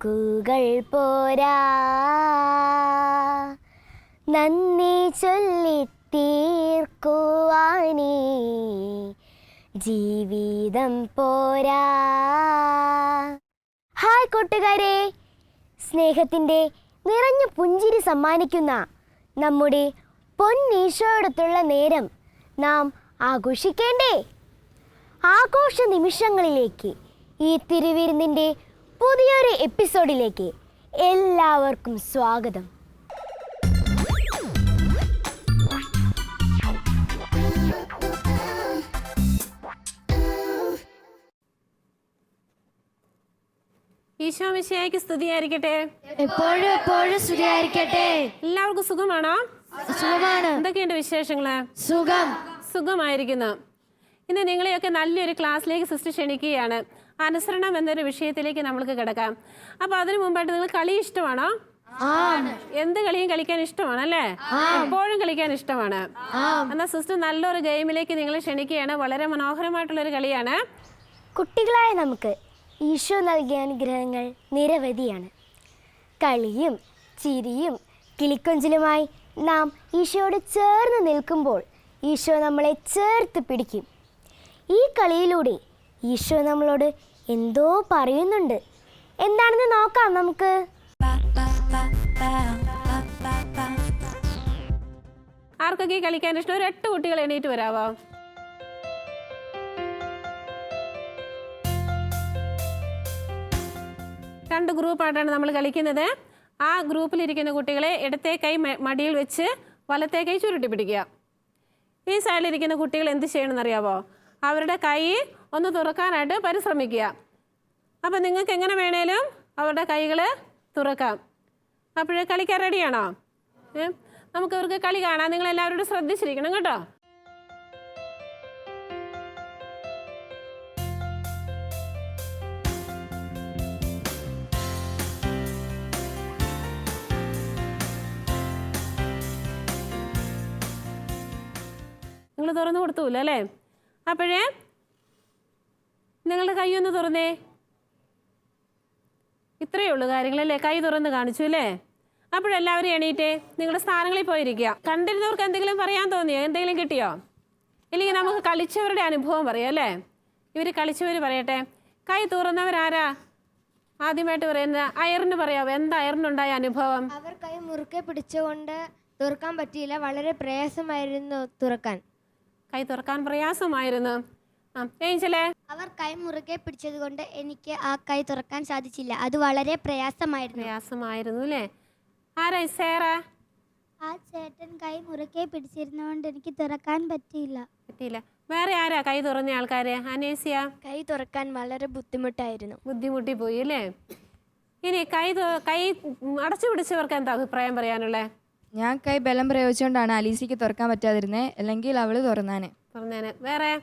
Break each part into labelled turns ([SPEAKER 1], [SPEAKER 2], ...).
[SPEAKER 1] വാക്കുകൾ പോരാ. നന്ദി ചൊല്ലി തീർക്കുവാനേ. ജീവിതം പോരാ. ഹായ് കൂട്ടുകാരെ. സ്നേഹത്തിന്റെ നിറഞ്ഞ പുഞ്ചിരി സമ്മാനിക്കുന്ന നമ്മുടെ പൊന്നീശോടത്തുള്ള നേരം നാം ആഘോഷിക്കേണ്ടേ? ആഘോഷ നിമിഷങ്ങളിലേക്ക് ഈ തിരുവിരുന്നിന്റെ പുതിയൊരു എപ്പിസോഡിലേക്ക് എല്ലാവർക്കും സ്വാഗതം.
[SPEAKER 2] ഈശോമിശയ്ക്ക് മിശിയായിക്ക് സ്തുതിയായിരിക്കട്ടെ.
[SPEAKER 1] എപ്പോഴും എപ്പോഴും സ്തുതിയായിരിക്കട്ടെ.
[SPEAKER 2] എല്ലാവർക്കും സുഖമാണോ?
[SPEAKER 1] സുഖമാണ്.
[SPEAKER 2] എന്തൊക്കെയുണ്ട് വിശേഷങ്ങൾ?
[SPEAKER 1] സുഖം.
[SPEAKER 2] സുഖമായിരിക്കുന്നു. ഇന്ന് നിങ്ങളെയൊക്കെ നല്ലൊരു ക്ലാസ്സിലേക്ക് സിസ്റ്റർ ക്ഷണിക്കുകയാണ്. അനുസരണം എന്നൊരു വിഷയത്തിലേക്ക് നമ്മൾക്ക് കിടക്കാം. അപ്പൊ അതിനു മുമ്പായിട്ട് നിങ്ങൾ കളി ഇഷ്ടമാണോ? എന്ത് കളിയും കളിക്കാൻ ഇഷ്ടമാണ് അല്ലേ? എപ്പോഴും കളിക്കാൻ ഇഷ്ടമാണ്. എന്നാ സിസ്റ്റർ നല്ലൊരു ഗെയിമിലേക്ക് നിങ്ങൾ ക്ഷണിക്കുകയാണ്. വളരെ മനോഹരമായിട്ടുള്ള ഒരു കളിയാണ്.
[SPEAKER 1] കുട്ടികളായ നമുക്ക് ഈശോ നൽകിയ അനുഗ്രഹങ്ങൾ നിരവധിയാണ്. കളിയും ചിരിയും കിളിക്കൊഞ്ചിലുമായി നാം ഈശോയോട് ചേർന്ന് നിൽക്കുമ്പോൾ ഈശോ നമ്മളെ ചേർത്ത് പിടിക്കും. ഈ കളിയിലൂടെ ഈശോ നമ്മളോട് എന്തോ പറയുന്നുണ്ട്. എന്താണെന്ന് നോക്കാം നമുക്ക്.
[SPEAKER 2] ആർക്കൊക്കെ കളിക്കാൻ ഇഷ്ടം? ഒരു എട്ട് കുട്ടികൾ എണീറ്റ് വരാവോ? രണ്ട് ഗ്രൂപ്പായിട്ടാണ് നമ്മൾ കളിക്കുന്നത്. ആ ഗ്രൂപ്പിലിരിക്കുന്ന കുട്ടികളെ ഇടത്തെ കൈ മടിയിൽ വെച്ച് വലത്തേ കൈ ചുരുട്ടി പിടിക്കുക. ഈ സൈഡിലിരിക്കുന്ന കുട്ടികൾ എന്ത് ചെയ്യണമെന്നറിയാവോ? അവരുടെ കൈ ഒന്ന് തുറക്കാനായിട്ട് പരിശ്രമിക്കുക. അപ്പോൾ നിങ്ങൾക്ക് എങ്ങനെ വേണേലും അവരുടെ കൈകൾ തുറക്കാം. അപ്പോഴേ കളിക്കാൻ റെഡിയാണോ? നമുക്ക് ഇവർക്ക് കളി കാണാം. നിങ്ങൾ എല്ലാവരോടും ശ്രദ്ധിച്ചിരിക്കണം കേട്ടോ. നിങ്ങൾ തുറന്നു കൊടുത്തൂല്ലേ? അപ്പോഴേ നിങ്ങളുടെ കൈ ഒന്ന് തുറന്നേ. ഇത്രയേ ഉള്ളൂ കാര്യങ്ങളല്ലേ? കൈ തുറന്ന് കാണിച്ചു അല്ലേ? അപ്പോഴെല്ലാവരും എണീറ്റേ. നിങ്ങളുടെ സ്ഥാനങ്ങളിൽ പോയിരിക്കുക. കണ്ടിരുന്നവർക്ക് എന്തെങ്കിലും പറയാൻ തോന്നിയോ? എന്തെങ്കിലും കിട്ടിയോ? ഇല്ലെങ്കിൽ നമുക്ക് കളിച്ചവരുടെ അനുഭവം പറയാം അല്ലേ? ഇവർ കളിച്ചവർ പറയട്ടെ. കൈ തുറന്നവരാരാ? ആദ്യമായിട്ട് പറയുന്ന അയറിന് പറയാവോ? എന്താ അയറിനുണ്ടായ അനുഭവം?
[SPEAKER 3] അവർ കൈ മുറുക്കെ പിടിച്ചുകൊണ്ട് തുറക്കാൻ പറ്റിയില്ല. വളരെ പ്രയാസമായിരുന്നു തുറക്കാൻ.
[SPEAKER 2] കൈ തുറക്കാൻ പ്രയാസമായിരുന്നു. ഏഞ്ചലേ?
[SPEAKER 3] അവർ കൈ മുറുകെ പിടിച്ചതുകൊണ്ട് എനിക്ക് ആ കൈ തുറക്കാൻ സാധിച്ചില്ല. അത് വളരെ പ്രയാസമായിരുന്നു.
[SPEAKER 2] പ്രയാസമായിരുന്നു അല്ലേ? ആരാ സേറാ?
[SPEAKER 3] ആ ചേട്ടൻ കൈ മുറുകെ പിടിച്ചിരുന്നതുകൊണ്ട് എനിക്ക് തുറക്കാൻ പറ്റിയില്ല.
[SPEAKER 2] പറ്റിയില്ല. വേറെ ആരാ കൈ തുറന്ന ആൾക്കാര്? അനേസിയ?
[SPEAKER 3] കൈ തുറക്കാൻ വളരെ ബുദ്ധിമുട്ടായിരുന്നു.
[SPEAKER 2] ബുദ്ധിമുട്ടി പോയി അല്ലേ? ഇനി കൈ കൈ അടച്ചു പിടിച്ചവർക്ക് എന്താ അഭിപ്രായം പറയാനുള്ളേ?
[SPEAKER 4] ഞാൻ കൈ ബലം പ്രയോഗിച്ചുകൊണ്ടാണ് അലീസിക്ക് തുറക്കാൻ പറ്റാതിരുന്നത് അല്ലെങ്കിൽ അവൾ തുറന്നാനെ.
[SPEAKER 2] തുറന്നേനെ. വേറെ?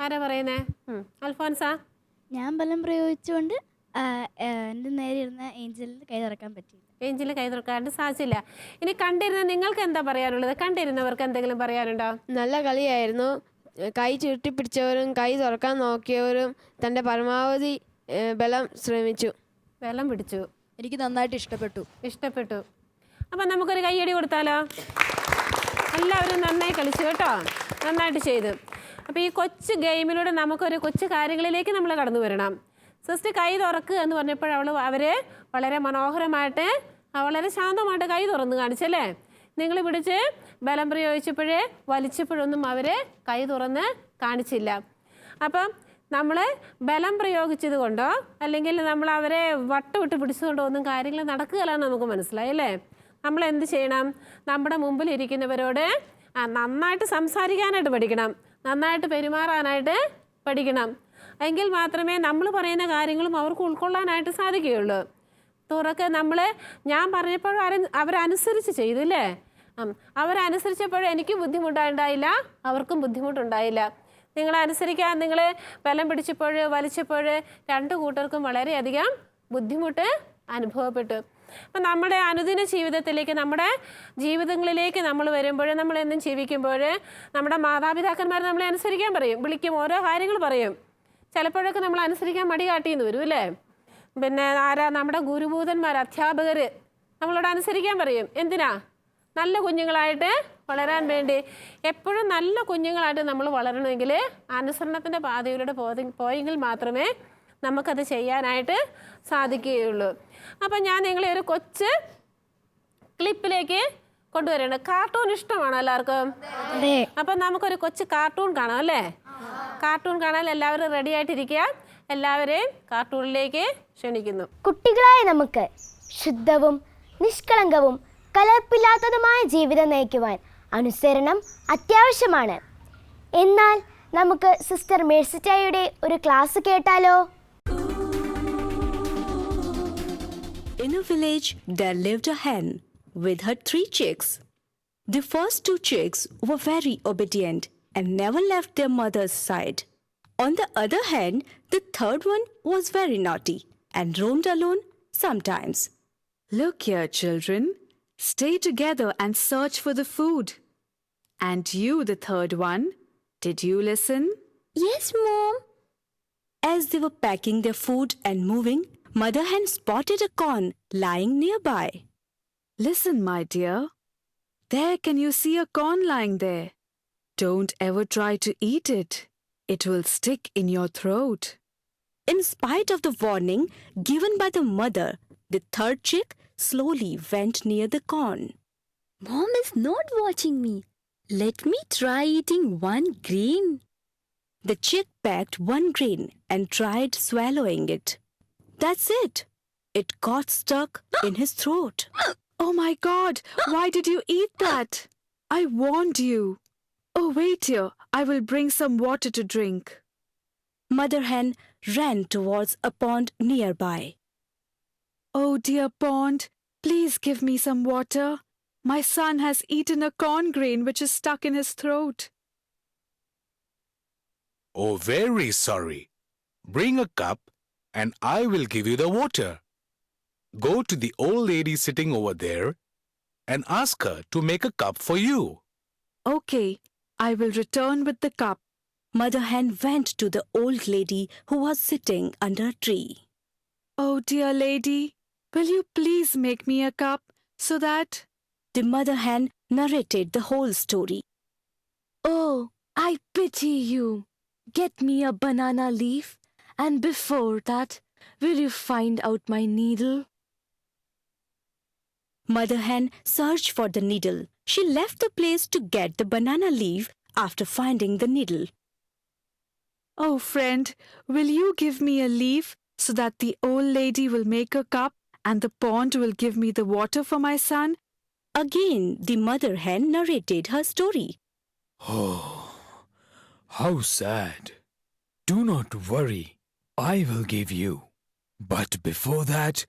[SPEAKER 2] ആരാ പറയുന്നേ. അൽഫോൻസാ?
[SPEAKER 3] ഞാൻ ബലം പ്രയോഗിച്ചുകൊണ്ട് എന്റെ നേരെ ഇരുന്ന ഏഞ്ചലിന് കൈ തുറക്കാൻ പറ്റിയില്ല.
[SPEAKER 2] ഏഞ്ചിൽ കൈ തുറക്കാണ്ട് സാധിച്ചില്ല. ഇനി കണ്ടിരുന്ന നിങ്ങൾക്ക് എന്താ പറയാനുള്ളത്? കണ്ടിരുന്നവർക്ക് എന്തെങ്കിലും പറയാനുണ്ടോ?
[SPEAKER 5] നല്ല കളിയായിരുന്നു. കൈ ചുരുട്ടി പിടിച്ചവരും കൈ തുറക്കാൻ നോക്കിയവരും തന്റെ പരമാവധി ബലം ശ്രമിച്ചു.
[SPEAKER 2] ബലം പിടിച്ചു.
[SPEAKER 4] എനിക്ക് നന്നായിട്ട് ഇഷ്ടപ്പെട്ടു.
[SPEAKER 2] ഇഷ്ടപ്പെട്ടു. അപ്പം നമുക്കൊരു കൈയടി കൊടുത്താലോ? എല്ലാവരും നന്നായി കളിച്ചു കേട്ടോ. നന്നായിട്ട് ചെയ്തു. അപ്പോൾ ഈ കൊച്ചു ഗെയിമിലൂടെ നമുക്കൊരു കൊച്ചു കാര്യങ്ങളിലേക്ക് നമ്മൾ കടന്നു വരണം. സിസ്റ്റർ കൈ തുറക്കുക എന്ന് പറഞ്ഞപ്പോൾ അവൾ അവർ വളരെ മനോഹരമായിട്ട് വളരെ ശാന്തമായിട്ട് കൈ തുറന്ന് കാണിച്ചല്ലേ നിങ്ങൾ പിടിച്ച് ബലം പ്രയോഗിച്ചപ്പോഴേ വലിച്ചപ്പോഴൊന്നും അവർ കൈ തുറന്ന് കാണിച്ചില്ല. അപ്പം നമ്മൾ ബലം പ്രയോഗിച്ചത് കൊണ്ടോ അല്ലെങ്കിൽ നമ്മൾ അവരെ വട്ടമിട്ട് പിടിച്ചതുകൊണ്ടോ ഒന്നും കാര്യങ്ങൾ നടക്കുകയില്ലെന്ന് നമുക്ക് മനസ്സിലായി അല്ലേ? നമ്മൾ എന്ത് ചെയ്യണം? നമ്മുടെ മുമ്പിൽ ഇരിക്കുന്നവരോട് നന്നായിട്ട് സംസാരിക്കാനായിട്ട് പഠിക്കണം. നന്നായിട്ട് പെരുമാറാനായിട്ട് പഠിക്കണം. എങ്കിൽ മാത്രമേ നമ്മൾ പറയുന്ന കാര്യങ്ങളും അവർക്ക് ഉൾക്കൊള്ളാനായിട്ട് സാധിക്കുകയുള്ളൂ. തുറക്ക് നമ്മൾ ഞാൻ പറഞ്ഞപ്പോൾ അവർ അവരനുസരിച്ച് ചെയ്തു അല്ലേ? അവരനുസരിച്ചപ്പോഴും എനിക്ക് ബുദ്ധിമുട്ടുണ്ടായില്ല അവർക്കും ബുദ്ധിമുട്ടുണ്ടായില്ല. നിങ്ങൾ അനുസരിക്കാൻ നിങ്ങൾ ബലം പിടിച്ചപ്പോൾ വലിച്ചപ്പോൾ രണ്ട് കൂട്ടർക്കും വളരെയധികം ബുദ്ധിമുട്ട് അനുഭവപ്പെട്ടു. അപ്പം നമ്മുടെ അനുദിന ജീവിതത്തിലേക്ക് നമ്മുടെ ജീവിതങ്ങളിലേക്ക് നമ്മൾ വരുമ്പോൾ നമ്മൾ എന്നും ജീവിക്കുമ്പോൾ നമ്മുടെ മാതാപിതാക്കന്മാർ നമ്മളെ അനുസരിക്കാൻ പറയും. വിളിക്കും ഓരോ കാര്യങ്ങൾ പറയും. ചിലപ്പോഴൊക്കെ നമ്മൾ അനുസരിക്കാൻ മടി കാട്ടിയെന്ന് വരും അല്ലേ? പിന്നെ ആരാ നമ്മുടെ ഗുരുഭൂതന്മാർ അധ്യാപകർ നമ്മളോട് അനുസരിക്കാൻ പറയും. എന്തിനാ? നല്ല കുഞ്ഞുങ്ങളായിട്ട് വളരാൻ വേണ്ടി. എപ്പോഴും നല്ല കുഞ്ഞുങ്ങളായിട്ട് നമ്മൾ വളരണമെങ്കിൽ അനുസരണത്തിന്റെ പാതയിലൂടെ പോതെ- പോയെങ്കിൽ മാത്രമേ നമുക്കത് ചെയ്യാനായിട്ട് സാധിക്കുകയുള്ളൂ. അപ്പം ഞാൻ നിങ്ങളെ ഒരു കൊച്ച് ക്ലിപ്പിലേക്ക് കൊണ്ടുവരുന്നുണ്ട് കാർട്ടൂൺ ഇഷ്ടമാണോ എല്ലാവർക്കും? അപ്പം നമുക്കൊരു കൊച്ച് കാർട്ടൂൺ കാണാം അല്ലേ? കാർട്ടൂൺ കാണാൻ എല്ലാവരും റെഡി ആയിട്ടിരിക്കുക. എല്ലാവരെയും കാർട്ടൂണിലേക്ക് ക്ഷണിക്കുന്നു.
[SPEAKER 1] കുട്ടികളായ നമുക്ക് ശുദ്ധവും നിഷ്കളങ്കവും കലർപ്പില്ലാത്തതുമായ ജീവിതം നയിക്കുവാൻ അനുസരണം അത്യാവശ്യമാണ്. എന്നാൽ നമുക്ക് സിസ്റ്റർ മേഴ്സിറ്റായുടെ ഒരു ക്ലാസ് കേട്ടാലോ?
[SPEAKER 6] In a village, there lived a hen with her three chicks. The first two chicks were very obedient and never left their mother's side. On the other hand, the third one was very naughty and roamed alone sometimes.
[SPEAKER 7] Look here, children. Stay together and search for the food. And you, the third one, did you listen?
[SPEAKER 6] Yes, Mom. As they were packing their food and moving, Mother Hen spotted a corn lying nearby.
[SPEAKER 7] Listen, my dear. There, can you see a corn lying there? Don't ever try to eat it. It will stick in your throat.
[SPEAKER 6] In spite of the warning given by the mother, the third chick slowly went near the corn. Mom is not watching me. Let me try eating one grain. The chick pecked one grain and tried swallowing it. That's it. It got stuck in his throat.
[SPEAKER 7] Oh my god, why did you eat that? I warned you. Oh, wait here. I will bring some water to drink.
[SPEAKER 6] Mother hen ran towards a pond nearby.
[SPEAKER 7] Oh, dear pond, please give me some water. My son has eaten a corn grain which is stuck in his throat.
[SPEAKER 8] Oh, very sorry. Bring a cup and I will give you the water. Go to the old lady sitting over there and ask her to make a cup for you.
[SPEAKER 7] Okay, I will return with the cup.
[SPEAKER 6] Mother hen went to the old lady who was sitting under a tree.
[SPEAKER 7] Oh, dear lady, will you please make me a cup so that.
[SPEAKER 6] The mother hen narrated the whole story.
[SPEAKER 9] Oh, I pity you. Get me a banana leaf, and before that, will you find out my needle?
[SPEAKER 6] Mother hen searched for the needle. She left the place to get the banana leaf after finding the needle.
[SPEAKER 7] Oh, friend, will you give me a leaf so that the old lady will make a cup and the pond will give me the water for my son?
[SPEAKER 6] Again, the mother hen narrated her story.
[SPEAKER 10] Oh, how sad. Do not worry, I will give you. But before that,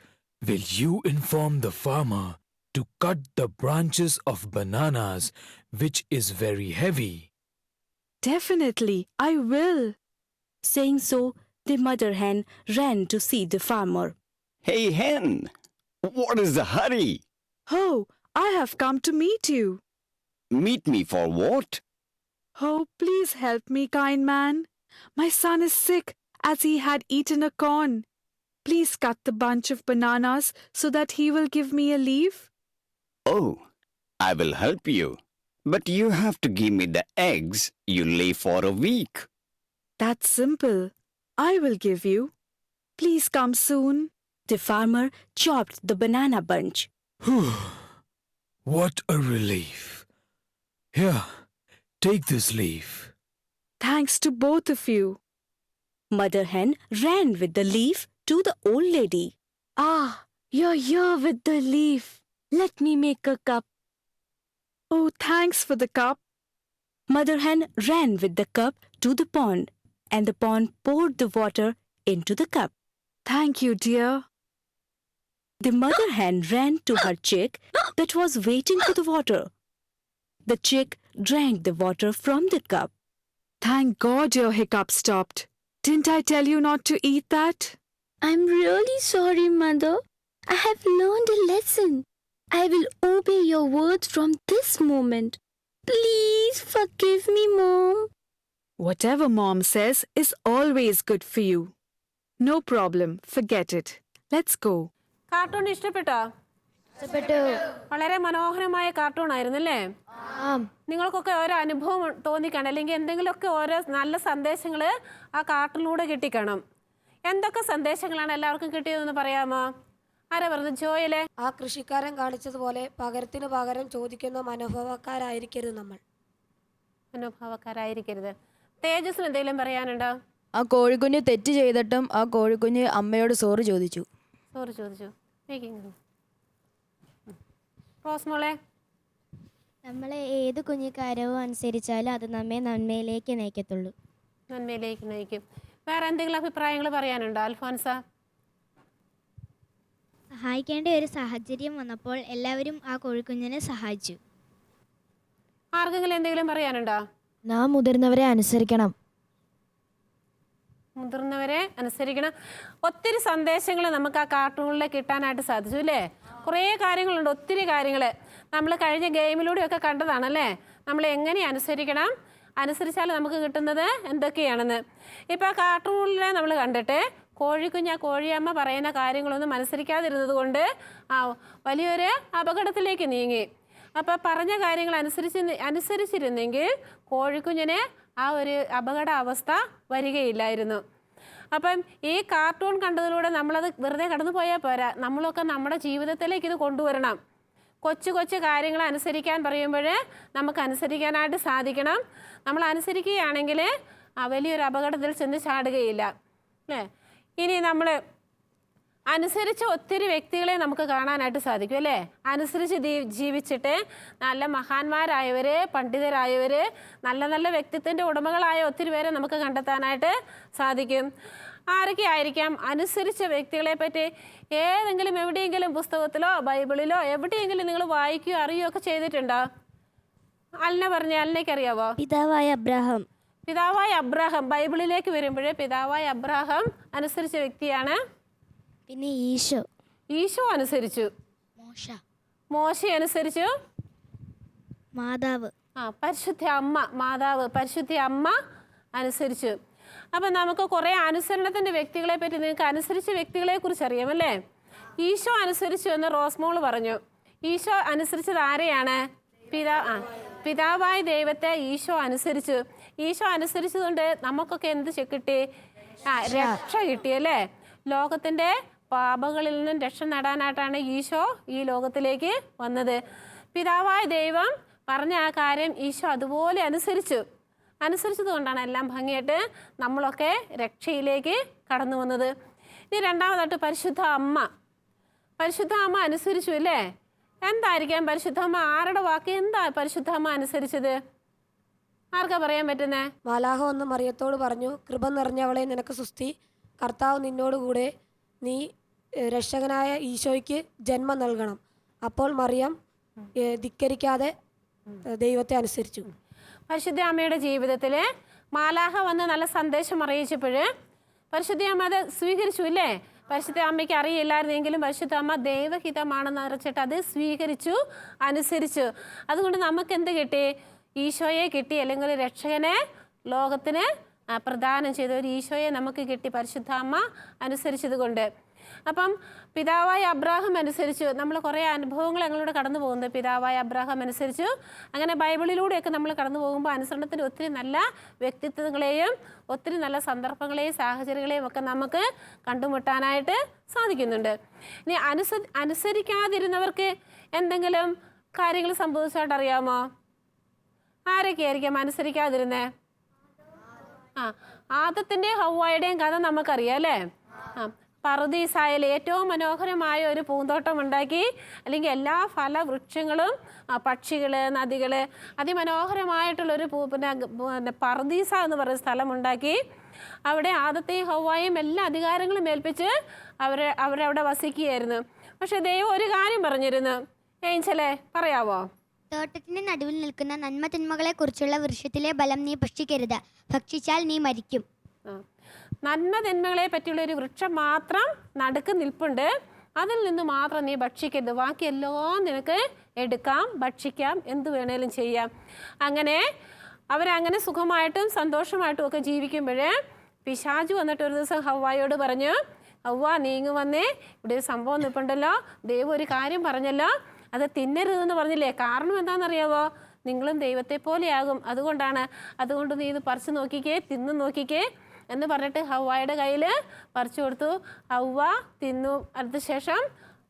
[SPEAKER 10] will you inform the farmer to cut the branches of bananas, which is very heavy?
[SPEAKER 7] Definitely, I will.
[SPEAKER 6] Saying so, the mother hen ran to see the farmer.
[SPEAKER 11] Hey, hen! What is the hurry?
[SPEAKER 7] Oh, I have come to meet you.
[SPEAKER 11] Meet me for what?
[SPEAKER 7] Oh, please help me, kind man. My son is sick as he had eaten a corn. Please cut the bunch of bananas so that he will give me a leaf.
[SPEAKER 11] Oh, I will help you. But you have to give me the eggs you lay for a week.
[SPEAKER 7] That's simple. I will give you. Please come soon.
[SPEAKER 6] The farmer chopped the banana bunch.
[SPEAKER 10] what a relief. Here, take this leaf.
[SPEAKER 7] Thanks to both of you.
[SPEAKER 6] Mother hen ran with the leaf to the old lady.
[SPEAKER 9] Ah, you're here with the leaf. Let me make a cup.
[SPEAKER 7] Oh, thanks for the cup.
[SPEAKER 6] Mother hen ran with the cup to the pond, and the pond poured the water into the cup.
[SPEAKER 7] Thank you, dear.
[SPEAKER 6] The mother hen ran to her chick that was waiting for the water. The chick drank the water from the cup.
[SPEAKER 7] Thank God your hiccup stopped. Didn't I tell you not to eat that?
[SPEAKER 9] I'm really sorry, Mother. I have learned a lesson. I will obey your words from this moment. Please forgive me, Mom.
[SPEAKER 7] Whatever mom says is always good for you. No problem, forget it. Let's go.
[SPEAKER 2] Cartoon ഇഷ്ടപ്പെട്ടോ
[SPEAKER 1] ഇഷ്ടപ്പെട്ടു
[SPEAKER 2] വളരെ മനോഹരമായ cartoon ആയിരുന്നു അല്ലേ നിങ്ങൾക്കൊക്കെ ഓരോ അനുഭവം തോന്നിക്കണം അല്ലെങ്കിൽ എന്തെങ്കിലുമൊക്കെ ഓരോ നല്ല സന്ദേശങ്ങൾ ആ കാർട്ടൂണിലൂടെ കിട്ടിക്കണം. എന്തൊക്കെ സന്ദേശങ്ങളാണ് എല്ലാവർക്കും കിട്ടിയതെന്ന് പറയാമോ? ആരാ പറഞ്ഞു ജോയിലെ?
[SPEAKER 12] ആ കൃഷിക്കാരൻ കാണിച്ചതുപോലെ പകരത്തിന് പകരം ചോദിക്കുന്ന മനോഭാവക്കാരായിരിക്കരുത് നമ്മൾ.
[SPEAKER 2] മനോഭാവക്കാരായിരിക്കരുത്. തേജസ്സിന് എന്തെങ്കിലും പറയാനുണ്ടോ?
[SPEAKER 13] ആ കോഴിക്കുഞ്ഞ് തെറ്റ് ചെയ്തിട്ടും ആ കോഴിക്കുഞ്ഞ് അമ്മയോട് സോറി ചോദിച്ചു.
[SPEAKER 2] സോറി ചോദിച്ചു. മേക്കിങ് റോസ് മോളെ.
[SPEAKER 1] നമ്മൾ ഏത് കുഞ്ഞിക്കാരവും അനുസരിച്ചാലും അത് നമ്മെ നന്മയിലേക്ക് നയിക്കത്തുള്ളൂ.
[SPEAKER 2] നന്മയിലേക്ക് നയിക്കും. വേറെ എന്തെങ്കിലും അഭിപ്രായങ്ങൾ പറയാനുണ്ടോ അൽഫോൻസ?
[SPEAKER 3] സഹായിക്കേണ്ട ഒരു സാഹചര്യം വന്നപ്പോൾ എല്ലാവരും ആ കോഴിക്കുഞ്ഞിനെ സഹായിച്ചു.
[SPEAKER 2] ആർക്കെങ്കിലും എന്തെങ്കിലും പറയാനുണ്ടോ?
[SPEAKER 1] നാം മുതിർന്നവരെ അനുസരിക്കണം.
[SPEAKER 2] മുതിർന്നവരെ അനുസരിക്കണം. ഒത്തിരി സന്ദേശങ്ങൾ നമുക്ക് ആ കാർട്ടൂണിൽ കിട്ടാനായിട്ട് സാധിച്ചു അല്ലേ? കുറേ കാര്യങ്ങളുണ്ട് ഒത്തിരി കാര്യങ്ങൾ നമ്മൾ കഴിഞ്ഞ ഗെയിമിലൂടെയൊക്കെ കണ്ടതാണല്ലേ? നമ്മൾ എങ്ങനെ അനുസരിക്കണം? അനുസരിച്ചാൽ നമുക്ക് കിട്ടുന്നത് എന്തൊക്കെയാണെന്ന്. ഇപ്പോൾ ആ നമ്മൾ കണ്ടിട്ട് കോഴിക്കുഞ്ഞ കോഴിയമ്മ പറയുന്ന കാര്യങ്ങളൊന്നും അനുസരിക്കാതിരുന്നത് കൊണ്ട് ആ വലിയൊരു അപകടത്തിലേക്ക് നീങ്ങി. അപ്പോൾ പറഞ്ഞ കാര്യങ്ങൾ അനുസരിച്ച് അനുസരിച്ചിരുന്നെങ്കിൽ കോഴിക്കുഞ്ഞിന് ആ ഒരു അപകട അവസ്ഥ വരികയില്ലായിരുന്നു. അപ്പം ഈ കാർട്ടൂൺ കണ്ടതിലൂടെ നമ്മളത് വെറുതെ കടന്നു പോയാൽ പോരാ. നമ്മളൊക്കെ നമ്മുടെ ജീവിതത്തിലേക്ക് ഇത് കൊണ്ടുവരണം. കൊച്ചു കൊച്ചു കാര്യങ്ങൾ അനുസരിക്കാൻ പറയുമ്പോൾ നമുക്ക് അനുസരിക്കാനായിട്ട് സാധിക്കണം. നമ്മൾ അനുസരിക്കുകയാണെങ്കിൽ വലിയൊരു അപകടത്തിൽ ചെന്ന് ചാടുകയില്ല. അല്ലേ ഇനി നമ്മൾ അനുസരിച്ച് ഒത്തിരി വ്യക്തികളെ നമുക്ക് കാണാനായിട്ട് സാധിക്കും അല്ലേ? അനുസരിച്ച് ജീവിച്ചിട്ട് നല്ല മഹാന്മാരായവർ പണ്ഡിതരായവർ നല്ല നല്ല വ്യക്തിത്വത്തിന്റെ ഉടമകളായ ഒത്തിരി പേരെ നമുക്ക് കണ്ടെത്താനായിട്ട് സാധിക്കും. ആരൊക്കെ ആയിരിക്കാം? അനുസരിച്ച വ്യക്തികളെ പറ്റി ഏതെങ്കിലും എവിടെയെങ്കിലും പുസ്തകത്തിലോ ബൈബിളിലോ എവിടെയെങ്കിലും നിങ്ങൾ വായിക്കുകയോ അറിയുകയോ ഒക്കെ ചെയ്തിട്ടുണ്ടോ? അലിന പറഞ്ഞ അലിനയ്ക്ക് അറിയാവോ?
[SPEAKER 3] പിതാവായ അബ്രാഹം.
[SPEAKER 2] പിതാവായ അബ്രാഹം ബൈബിളിലേക്ക് വരുമ്പോഴേ പിതാവായ അബ്രാഹം അനുസരിച്ച വ്യക്തിയാണ്.
[SPEAKER 3] പിന്നെ ഈശോ.
[SPEAKER 2] ഈശോ അനുസരിച്ചു.
[SPEAKER 3] മോശ.
[SPEAKER 2] മോശ അനുസരിച്ചു?
[SPEAKER 3] മാതാവ്.
[SPEAKER 2] ആ പരിശുദ്ധ അമ്മ മാതാവ് പരിശുദ്ധ അമ്മ അനുസരിച്ചു. അപ്പം നമുക്ക് കുറേ അനുസരണത്തിന്റെ വ്യക്തികളെ പറ്റി നിങ്ങൾക്ക് അനുസരിച്ച വ്യക്തികളെ കുറിച്ച് അറിയാമല്ലേ ഈശോ അനുസരിച്ചു എന്ന് റോസ്മോൾ പറഞ്ഞു. ഈശോ അനുസരിച്ചത് ആരെയാണ്? പിതാ ആ പിതാവായ ദൈവത്തെ ഈശോ അനുസരിച്ചു. ഈശോ അനുസരിച്ചതുകൊണ്ട് നമുക്കൊക്കെ എന്ത് കിട്ടി? ആ രക്ഷ. കിട്ടി അല്ലേ? ലോകത്തിന്റെ പാപങ്ങളിൽ നിന്നും രക്ഷ നേടാനായിട്ടാണ് ഈശോ ഈ ലോകത്തിലേക്ക് വന്നത്. പിതാവായ ദൈവം പറഞ്ഞ ആ കാര്യം ഈശോ അതുപോലെ അനുസരിച്ചു. അനുസരിച്ചത് കൊണ്ടാണ് എല്ലാം ഭംഗിയായിട്ട് നമ്മളൊക്കെ രക്ഷയിലേക്ക് കടന്നു വന്നത്. ഇനി രണ്ടാമതായിട്ട് പരിശുദ്ധ അമ്മ. പരിശുദ്ധ അമ്മ അനുസരിച്ചു അല്ലേ? എന്തായിരിക്കാം പരിശുദ്ധ അമ്മ? ആരുടെ വാക്ക് എന്താ പരിശുദ്ധ അമ്മ അനുസരിച്ചത്? ആർക്കാ പറയാൻ പറ്റുന്നേ?
[SPEAKER 12] മാലാഹ ഒന്ന് മറിയത്തോട് പറഞ്ഞു കൃപ നിറഞ്ഞവളെ നിനക്ക് സുസ്തി കർത്താവ് നിന്നോടുകൂടെ നീ രക്ഷകനായ ഈശോയ്ക്ക് ജന്മം നൽകണം. അപ്പോൾ മറിയം ധിക്കരിക്കാതെ ദൈവത്തെ അനുസരിച്ചു.
[SPEAKER 2] പരിശുദ്ധ അമ്മയുടെ ജീവിതത്തിൽ മാലാഹ വന്ന് നല്ല സന്ദേശം അറിയിച്ചപ്പോൾ പരിശുദ്ധ അമ്മ അത് സ്വീകരിച്ചു ഇല്ലേ? പരിശുദ്ധ അമ്മയ്ക്ക് അറിയില്ലായിരുന്നെങ്കിലും പരിശുദ്ധ അമ്മ ദൈവഹിതമാണെന്ന് അറിച്ചിട്ട് അത് സ്വീകരിച്ചു അനുസരിച്ചു. അതുകൊണ്ട് നമുക്ക് എന്ത് കിട്ടി? ഈശോയെ കിട്ടി അല്ലെങ്കിൽ രക്ഷകനെ ലോകത്തിന് പ്രദാനം ചെയ്ത ഒരു ഈശോയെ നമുക്ക് കിട്ടി പരിശുദ്ധ അമ്മ അനുസരിച്ചത് കൊണ്ട് അപ്പം പിതാവായ അബ്രാഹം അനുസരിച്ചു. നമ്മൾ കുറേ അനുഭവങ്ങൾ ഞങ്ങളിലൂടെ കടന്നു പോകുന്നത് പിതാവായ അബ്രാഹം അനുസരിച്ചു. അങ്ങനെ ബൈബിളിലൂടെയൊക്കെ നമ്മൾ കടന്നു പോകുമ്പോൾ അനുസരണത്തിന് ഒത്തിരി നല്ല വ്യക്തിത്വങ്ങളെയും ഒത്തിരി നല്ല സന്ദർഭങ്ങളെയും സാഹചര്യങ്ങളെയും ഒക്കെ നമുക്ക് കണ്ടുമുട്ടാനായിട്ട് സാധിക്കുന്നുണ്ട്. ഇനി അനുസ അനുസരിക്കാതിരുന്നവർക്ക് എന്തെങ്കിലും കാര്യങ്ങൾ സംഭവിച്ചതായിട്ട് അറിയാമോ? ആരൊക്കെയായിരിക്കാം അനുസരിക്കാതിരുന്നേ? ആ ആദത്തിന്റെയും ഹൗവായുടെയും കഥ നമുക്കറിയാം അല്ലേ? ആ പറുദീസായാൽ ഏറ്റവും മനോഹരമായ ഒരു പൂന്തോട്ടം ഉണ്ടാക്കി അല്ലെങ്കിൽ എല്ലാ ഫലവൃക്ഷങ്ങളും പക്ഷികൾ നദികൾ അതിമനോഹരമായിട്ടുള്ളൊരു പൂ പിന്നെ പറുദീസ എന്ന് പറയുന്ന സ്ഥലമുണ്ടാക്കി അവിടെ ആദത്തെയും ഹൗവായും എല്ലാ അധികാരങ്ങളും ഏൽപ്പിച്ച് അവരെ അവരവിടെ വസിക്കുകയായിരുന്നു. പക്ഷെ ദൈവം ഒരു കാര്യം പറഞ്ഞിരുന്നു. ഏഞ്ചലേ പറയാവോ?
[SPEAKER 3] തോട്ടത്തിന്റെ നടുവിൽ നിൽക്കുന്ന നന്മ തിന്മകളെ കുറിച്ചുള്ള വൃക്ഷത്തിലെ ബലം നീ ഭക്ഷിക്കരുത് ഭക്ഷിച്ചാൽ നീ മരിക്കും.
[SPEAKER 2] നന്മ തിന്മകളെ പറ്റിയുള്ള ഒരു വൃക്ഷം മാത്രം നടുക്ക് നിൽപ്പുണ്ട്. അതിൽ നിന്ന് മാത്രം നീ ഭക്ഷിക്കരുത്. ബാക്കി എല്ലാം നിനക്ക് എടുക്കാം ഭക്ഷിക്കാം എന്ത് വേണേലും ചെയ്യാം. അങ്ങനെ അവരങ്ങനെ സുഖമായിട്ടും സന്തോഷമായിട്ടും ഒക്കെ ജീവിക്കുമ്പോൾ പിശാജു വന്നിട്ട് ഒരു ദിവസം ഹവായോട് പറഞ്ഞു അവ്വ നീങ്ങു വന്നേ. ഇവിടെ ഒരു സംഭവം നിൽപ്പുണ്ടല്ലോ. ദൈവം ഒരു കാര്യം പറഞ്ഞല്ലോ. അത് തിന്നരുതെന്ന് പറഞ്ഞില്ലേ? കാരണം എന്താണെന്നറിയാവോ? നിങ്ങളും ദൈവത്തെ പോലെയാകും. അതുകൊണ്ടാണ് അതുകൊണ്ട് നീ ഇത് പറിച്ചു നോക്കിക്കേ തിന്ന് നോക്കിക്കേ എന്ന് പറഞ്ഞിട്ട് ഹവ്വായുടെ കയ്യിൽ പറിച്ചു കൊടുത്തു. ഹവ്വ തിന്നു. അടുത്ത ശേഷം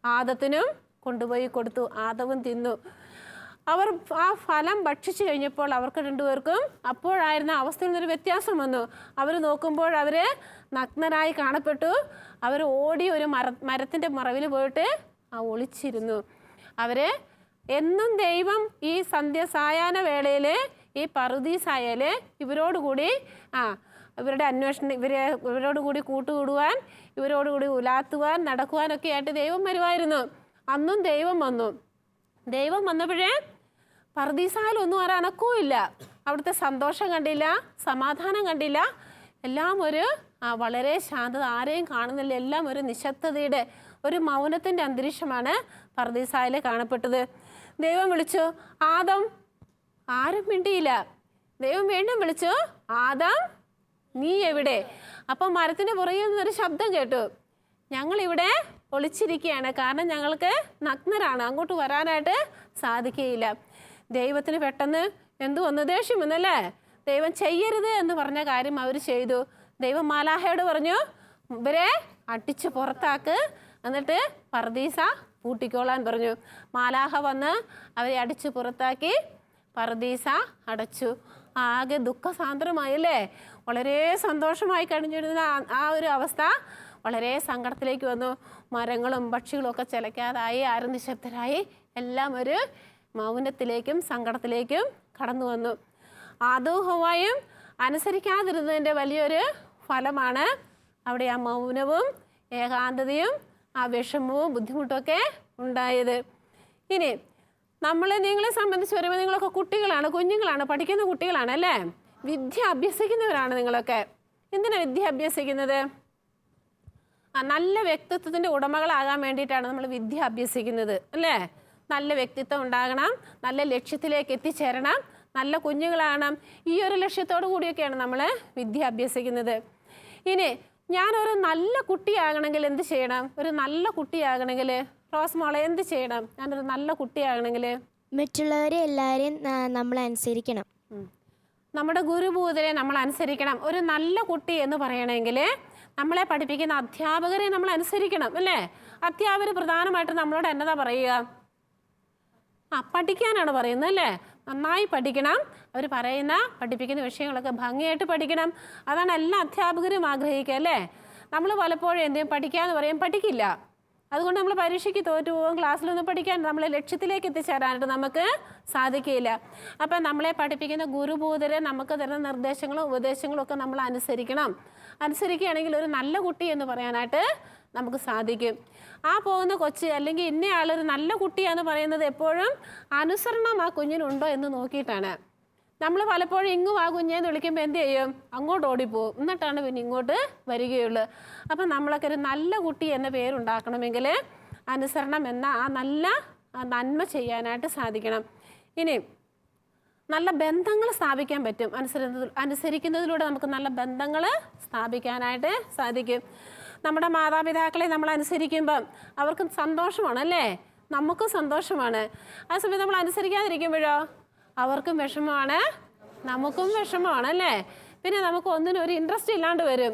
[SPEAKER 2] ആദത്തിനും കൊണ്ടുപോയി കൊടുത്തു. ആദവും തിന്നു. അവർ ആ ഫലം ഭക്ഷിച്ചു കഴിഞ്ഞപ്പോൾ അവർക്ക് രണ്ടുപേർക്കും അപ്പോഴായിരുന്ന അവസ്ഥയിൽ നിന്നൊരു വ്യത്യാസം വന്നു. അവർ നോക്കുമ്പോൾ അവർ നഗ്നരായി കാണപ്പെട്ടു. അവർ ഓടി ഒരു മര മരത്തിന്റെ മറവിൽ പോയിട്ട് ആ ഒളിച്ചിരുന്നു. അവർ എന്നും ദൈവം ഈ സന്ധ്യ സായാഹ്ന വേളയിൽ ഈ പറുദീസായാൽ ഇവരോടുകൂടി ആ ഇവരുടെ അന്വേഷണം ഇവരെ ഇവരോടുകൂടി കൂട്ടുകൂടുവാൻ ഇവരോടുകൂടി ഉലാത്തുവാൻ നടക്കുവാനൊക്കെ ആയിട്ട് ദൈവം വരുമായിരുന്നു അന്നും ദൈവം വന്നു. ദൈവം വന്നപ്പോഴേ പർദീസാലൊന്നും ഒരു അനക്കവും ഇല്ല. അവിടുത്തെ സന്തോഷം കണ്ടില്ല സമാധാനം കണ്ടില്ല. എല്ലാം ഒരു വളരെ ശാന്തത. ആരെയും കാണുന്നില്ല. എല്ലാം ഒരു നിശബ്ദതയുടെ ഒരു മൗനത്തിന്റെ അന്തരീക്ഷമാണ് പർദീസായിൽ കാണപ്പെട്ടത്. ദൈവം വിളിച്ചു ആദം ആരും മിണ്ടിയില്ല. ദൈവം വീണ്ടും വിളിച്ചു ആദം നീ എവിടെ? അപ്പം മരത്തിന് പുറകിൽ നിന്നൊരു ശബ്ദം കേട്ടു. ഞങ്ങളിവിടെ ഒളിച്ചിരിക്കുകയാണ്. കാരണം ഞങ്ങൾക്ക് നഗ്നരാണ്. അങ്ങോട്ട് വരാനായിട്ട് സാധിക്കുകയില്ല. ദൈവത്തിന് പെട്ടെന്ന് എന്തു വന്നു? ദേഷ്യം വന്നല്ലേ? ദൈവം ചെയ്യരുത് എന്ന് പറഞ്ഞ കാര്യം അവർ ചെയ്തു. ദൈവം മാലാഹയോട് പറഞ്ഞു ഇവരെ അടിച്ച് പുറത്താക്ക്. എന്നിട്ട് പർദീസ പൂട്ടിക്കോളാൻ പറഞ്ഞു. മാലാഹ വന്ന് അവരെ അടിച്ചു പുറത്താക്കി പർദീസ അടച്ചു. ആകെ ദുഃഖസാന്ദ്രമായല്ലേ? വളരെ സന്തോഷമായി കഴിഞ്ഞിരുന്ന ആ- ഒരു അവസ്ഥ വളരെ സങ്കടത്തിലേക്ക് വന്നു. മരങ്ങളും പക്ഷികളും ഒക്കെ ചിലയ്ക്കാതായി ആരും നിശബ്ദരായി എല്ലാം ഒരു മൗനത്തിലേക്കും സങ്കടത്തിലേക്കും കടന്നു വന്നു. ആദോഹവായും ഹവായും അനുസരിക്കാതിരുന്നതിന്റെ വലിയൊരു ഫലമാണ് അവിടെ ആ മൗനവും ഏകാന്തതയും ആ വിഷമവും ബുദ്ധിമുട്ടുമൊക്കെ ഉണ്ടായത്. ഇനി നമ്മൾ നിങ്ങളെ സംബന്ധിച്ച് വരുമ്പോൾ നിങ്ങളൊക്കെ കുട്ടികളാണ് കുഞ്ഞുങ്ങളാണ് പഠിക്കുന്ന കുട്ടികളാണ് അല്ലേ? വിദ്യ അഭ്യസിക്കുന്നവരാണ് നിങ്ങളൊക്കെ. എന്തിനാണ് വിദ്യ അഭ്യസിക്കുന്നത്? ആ നല്ല വ്യക്തിത്വത്തിന്റെ ഉടമകളാകാൻ വേണ്ടിയിട്ടാണ് നമ്മൾ വിദ്യ അഭ്യസിക്കുന്നത് അല്ലേ? നല്ല വ്യക്തിത്വം ഉണ്ടാകണം നല്ല ലക്ഷ്യത്തിലേക്ക് എത്തിച്ചേരണം നല്ല കുഞ്ഞുങ്ങളാകണം. ഈ ഒരു ലക്ഷ്യത്തോടു കൂടിയൊക്കെയാണ് നമ്മൾ വിദ്യ അഭ്യസിക്കുന്നത്. ഇനി ഞാനൊരു നല്ല കുട്ടിയാകണമെങ്കിൽ എന്ത് ചെയ്യണം? ഒരു നല്ല കുട്ടിയാകണമെങ്കിൽ റോസ് മോളെ എന്ത് ചെയ്യണം? ഞാനൊരു നല്ല കുട്ടിയാകണമെങ്കിൽ
[SPEAKER 1] മറ്റുള്ളവരെ എല്ലാവരെയും നമ്മൾ അനുസരിക്കണം.
[SPEAKER 2] നമ്മുടെ ഗുരുഭൂതരെ നമ്മൾ അനുസരിക്കണം. ഒരു നല്ല കുട്ടി എന്ന് പറയണമെങ്കിൽ നമ്മളെ പഠിപ്പിക്കുന്ന അധ്യാപകരെ നമ്മൾ അനുസരിക്കണം അല്ലേ? അധ്യാപകർ പ്രധാനമായിട്ട് നമ്മളോട് എന്നതാ പറയുക? ആ പഠിക്കാനാണ് പറയുന്നത് അല്ലേ? നന്നായി പഠിക്കണം. അവർ പറയുന്ന പഠിപ്പിക്കുന്ന വിഷയങ്ങളൊക്കെ ഭംഗിയായിട്ട് പഠിക്കണം. അതാണ് എല്ലാ അധ്യാപകരും ആഗ്രഹിക്കുക അല്ലേ? നമ്മൾ പലപ്പോഴും എന്തെങ്കിലും പഠിക്കാന്ന് പറയും പഠിക്കില്ല. അതുകൊണ്ട് നമ്മൾ പരീക്ഷയ്ക്ക് തോറ്റു പോകും ക്ലാസ്സിലൊന്നും പഠിക്കാൻ നമ്മളെ ലക്ഷ്യത്തിലേക്ക് എത്തിച്ചേരാനായിട്ട് നമുക്ക് സാധിക്കില്ല അപ്പം നമ്മളെ പഠിപ്പിക്കുന്ന ഗുരുഭൂതരെ നമുക്ക് തരുന്ന നിർദ്ദേശങ്ങളും ഉപദേശങ്ങളും ഒക്കെ നമ്മൾ അനുസരിക്കണം. അനുസരിക്കുകയാണെങ്കിൽ ഒരു നല്ല കുട്ടി എന്ന് പറയാനായിട്ട് നമുക്ക് സാധിക്കും. ആ പോകുന്ന കൊച്ച് അല്ലെങ്കിൽ ഇന്നയാളൊരു നല്ല കുട്ടിയാന്ന് പറയുന്നത് എപ്പോഴും അനുസരണം ആ കുഞ്ഞിനുണ്ടോ എന്ന് നോക്കിയിട്ടാണ്. നമ്മൾ പലപ്പോഴും ഇങ്ങും ആ കുഞ്ഞേന്ന് വിളിക്കുമ്പോൾ എന്ത് ചെയ്യും? അങ്ങോട്ട് ഓടിപ്പോവും. എന്നിട്ടാണ് പിന്നെ ഇങ്ങോട്ട് വരികയുള്ളൂ. അപ്പം നമ്മളൊക്കെ ഒരു നല്ല കുട്ടി എന്ന പേരുണ്ടാക്കണമെങ്കിൽ അനുസരണം എന്ന ആ നല്ല നന്മ ചെയ്യാനായിട്ട് സാധിക്കണം. ഇനി നല്ല ബന്ധങ്ങൾ സ്ഥാപിക്കാൻ പറ്റും. അനുസരി അനുസരിക്കുന്നതിലൂടെ നമുക്ക് നല്ല ബന്ധങ്ങൾ സ്ഥാപിക്കാനായിട്ട് സാധിക്കും. നമ്മുടെ മാതാപിതാക്കളെ നമ്മൾ അനുസരിക്കുമ്പം അവർക്കും സന്തോഷമാണ് അല്ലേ? നമുക്കും സന്തോഷമാണ്. ആ സമയത്ത് നമ്മൾ അനുസരിക്കാതിരിക്കുമ്പോഴോ? അവർക്കും വിഷമമാണ് നമുക്കും വിഷമമാണ് അല്ലേ? പിന്നെ നമുക്ക് ഒന്നിനും ഒരു ഇൻട്രസ്റ്റ് ഇല്ലാണ്ട് വരും.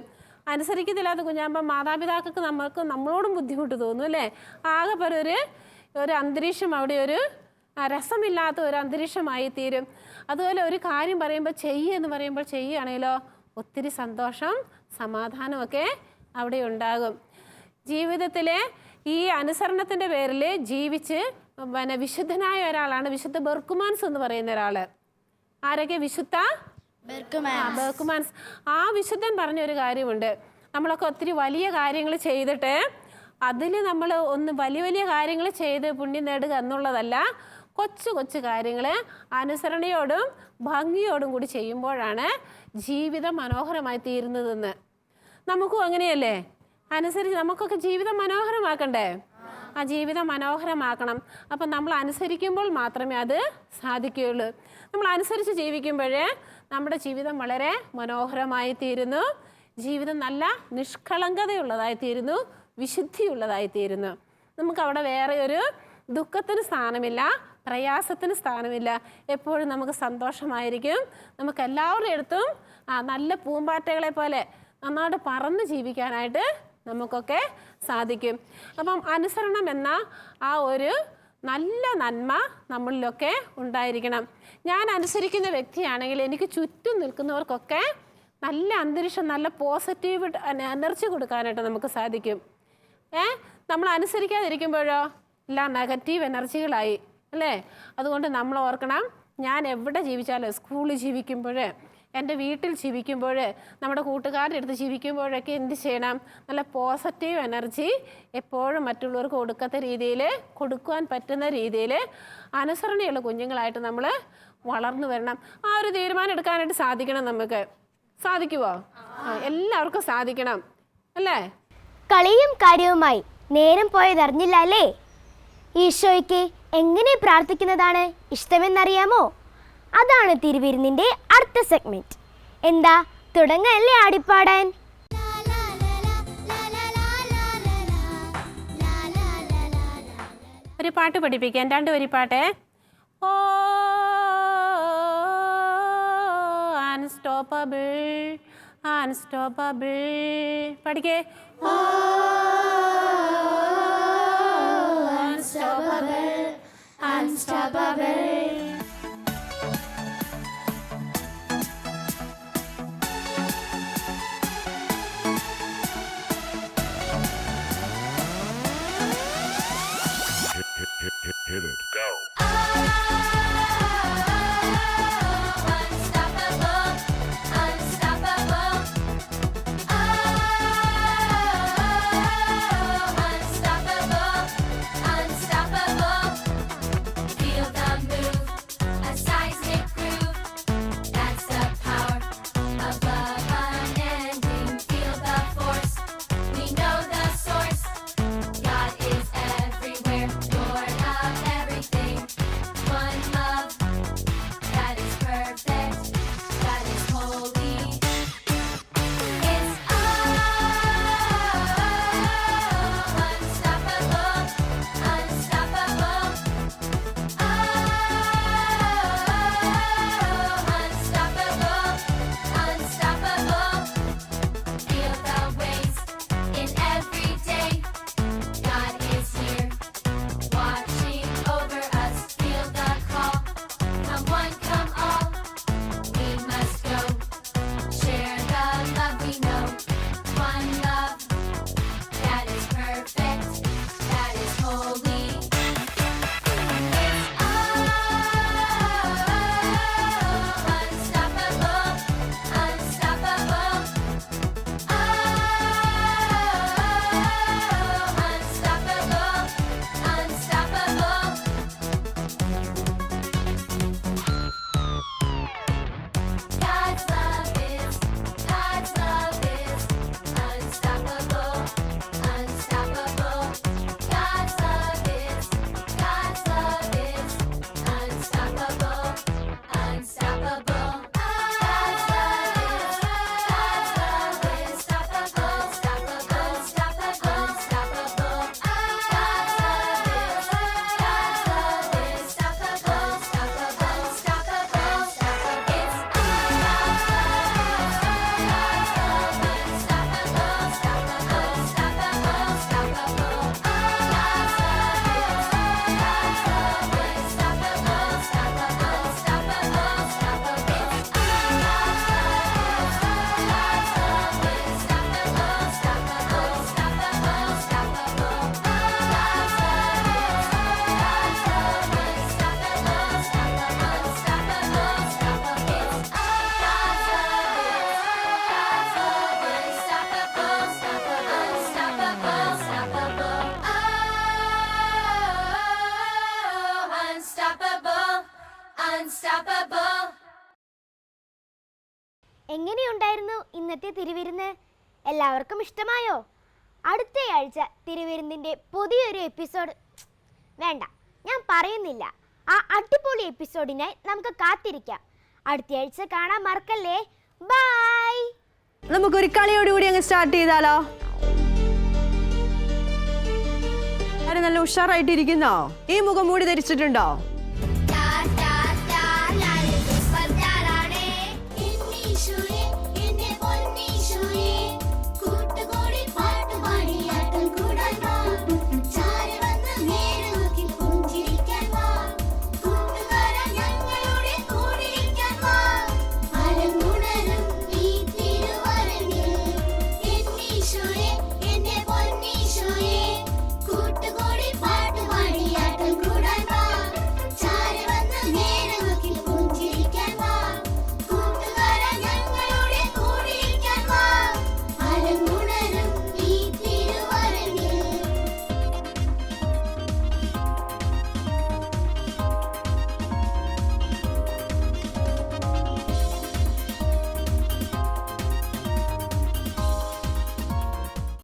[SPEAKER 2] അനുസരിക്കത്തില്ലാത്ത കുഞ്ഞാകുമ്പോൾ മാതാപിതാക്കൾക്ക് നമ്മൾക്ക് നമ്മളോടും ബുദ്ധിമുട്ട് തോന്നും അല്ലേ? ആകെ പോലെ ഒരു ഒരു അന്തരീക്ഷം അവിടെ ഒരു രസമില്ലാത്ത ഒരു അന്തരീക്ഷമായി തീരും. അതുപോലെ ഒരു കാര്യം പറയുമ്പോൾ ചെയ്യുക എന്ന് പറയുമ്പോൾ ചെയ്യുകയാണെങ്കിലോ ഒത്തിരി സന്തോഷം സമാധാനമൊക്കെ അവിടെ ഉണ്ടാകും ജീവിതത്തിലെ ഈ അനുസരണത്തിന്റെ പേരിൽ ജീവിച്ച് പിന്നെ വിശുദ്ധനായ ഒരാളാണ്. വിശുദ്ധ ബെർക്കുമാൻസ് എന്ന് പറയുന്ന ഒരാൾ ആരൊക്കെ? വിശുദ്ധ? ബെർക്കുമാൻസ്. ആ വിശുദ്ധൻ പറഞ്ഞൊരു കാര്യമുണ്ട്. നമ്മളൊക്കെ ഒത്തിരി വലിയ കാര്യങ്ങൾ ചെയ്തിട്ട് അതിൽ നമ്മൾ ഒന്ന് വലിയ വലിയ കാര്യങ്ങൾ ചെയ്ത് പുണ്യം നേടുക എന്നുള്ളതല്ല കൊച്ചു കൊച്ചു കാര്യങ്ങൾ അനുസരണയോടും ഭംഗിയോടും കൂടി ചെയ്യുമ്പോഴാണ് ജീവിതം മനോഹരമായി തീരുന്നതെന്ന്. നമുക്കും അങ്ങനെയല്ലേ? അനുസരിച്ച് നമുക്കൊക്കെ ജീവിതം മനോഹരമാക്കണ്ടേ? ആ ജീവിതം മനോഹരമാക്കണം. അപ്പം നമ്മൾ അനുസരിക്കുമ്പോൾ മാത്രമേ അത് സാധിക്കുകയുള്ളൂ. നമ്മൾ അനുസരിച്ച് ജീവിക്കുമ്പോഴേ നമ്മുടെ ജീവിതം വളരെ മനോഹരമായി തീരുന്നു ജീവിതം നല്ല നിഷ്കളങ്കതയുള്ളതായി തീരുന്നു വിശുദ്ധിയുള്ളതായി തീരുന്നു നമുക്ക് അവിടെ വേറെ ഒരു ദുഃഖത്തിന് സ്ഥാനമില്ല പ്രയാസത്തിന് സ്ഥാനമില്ല. എപ്പോഴും നമുക്ക് സന്തോഷമായിരിക്കും. നമുക്ക് എല്ലാവരുടെ അടുത്തും നല്ല പൂമ്പാറ്റകളെ പോലെ നന്നായിട്ട് പറന്ന് ജീവിക്കാനായിട്ട് നമുക്കൊക്കെ സാധിക്കും. അപ്പം അനുസരണം എന്ന ആ ഒരു നല്ല നന്മ നമ്മളിലൊക്കെ ഉണ്ടായിരിക്കണം. ഞാൻ അനുസരിക്കുന്ന വ്യക്തിയാണെങ്കിൽ എനിക്ക് ചുറ്റും നിൽക്കുന്നവർക്കൊക്കെ നല്ല അന്തരീക്ഷം നല്ല പോസിറ്റീവ് എനർജി കൊടുക്കാനായിട്ട് നമുക്ക് സാധിക്കും. ഏ? നമ്മൾ അനുസരിക്കാതിരിക്കുമ്പോഴോ? എല്ലാം നെഗറ്റീവ് എനർജികളായി അല്ലേ? അതുകൊണ്ട് നമ്മൾ ഓർക്കണം ഞാൻ എവിടെ ജീവിച്ചാലും സ്കൂളിൽ ജീവിക്കുമ്പോൾ എന്റെ വീട്ടിൽ ജീവിക്കുമ്പോൾ നമ്മുടെ കൂട്ടുകാരുടെ അടുത്ത് ജീവിക്കുമ്പോഴൊക്കെ എന്ത് ചെയ്യണം? നല്ല പോസിറ്റീവ് എനർജി എപ്പോഴും മറ്റുള്ളവർക്ക് കൊടുക്കാത്ത രീതിയിൽ കൊടുക്കുവാൻ പറ്റുന്ന രീതിയിൽ അനുസരണയുള്ള കുഞ്ഞുങ്ങളായിട്ട് നമ്മൾ വളർന്നു വരണം. ആ ഒരു തീരുമാനം എടുക്കാനായിട്ട് സാധിക്കണം നമുക്ക്. സാധിക്കുമോ എല്ലാവർക്കും സാധിക്കണം. അല്ലേ?
[SPEAKER 3] കളിയും കാര്യവുമായി നേരം പോയതറിഞ്ഞില്ല അല്ലേ? ഈശോയ്ക്ക് എങ്ങനെ പ്രാർത്ഥിക്കുന്നതാണ് ഇഷ്ടമെന്നറിയാമോ? അതാണ് തിരുവിരുന്നിന്റെ അടുത്ത സെഗ്മെന്റ് എന്താ? തുടങ്ങല്ലേ ആടിപ്പാടാൻ.
[SPEAKER 2] ഒരു പാട്ട് പഠിപ്പിക്കാൻ രണ്ട് ഒരു പാട്ട് ഓ അൺസ്റ്റോപ്പബിൾ അൺസ്റ്റോപ്പബിൾ. പഠിക്കേ. ഓ unstoppable unstoppable.
[SPEAKER 14] Hit it. Go.
[SPEAKER 3] ഇന്നത്തെ തിരുവിരുന്ന്? എല്ലാവർക്കും ഇഷ്ടമായോ? അടുത്തയാഴ്ച തിരുവിരുന്നിന്റെ പുതിയൊരു എപ്പിസോഡ് വേണ്ട ഞാൻ പറയുന്നില്ല. ആ അടിപൊളി എപ്പിസോഡിനായി നമുക്ക് കാത്തിരിക്കാം. അടുത്തയാഴ്ച കാണാൻ മറക്കല്ലേ? ബൈ!
[SPEAKER 13] നമുക്കൊരു കളിയോടുകൂടി അങ്ങ് സ്റ്റാർട്ട് ചെയ്താലോ?
[SPEAKER 15] നല്ല ഉഷാറായിട്ടിരിക്കുന്നോ? ഈ മുഖം മൂടി ധരിച്ചിട്ടുണ്ടോ?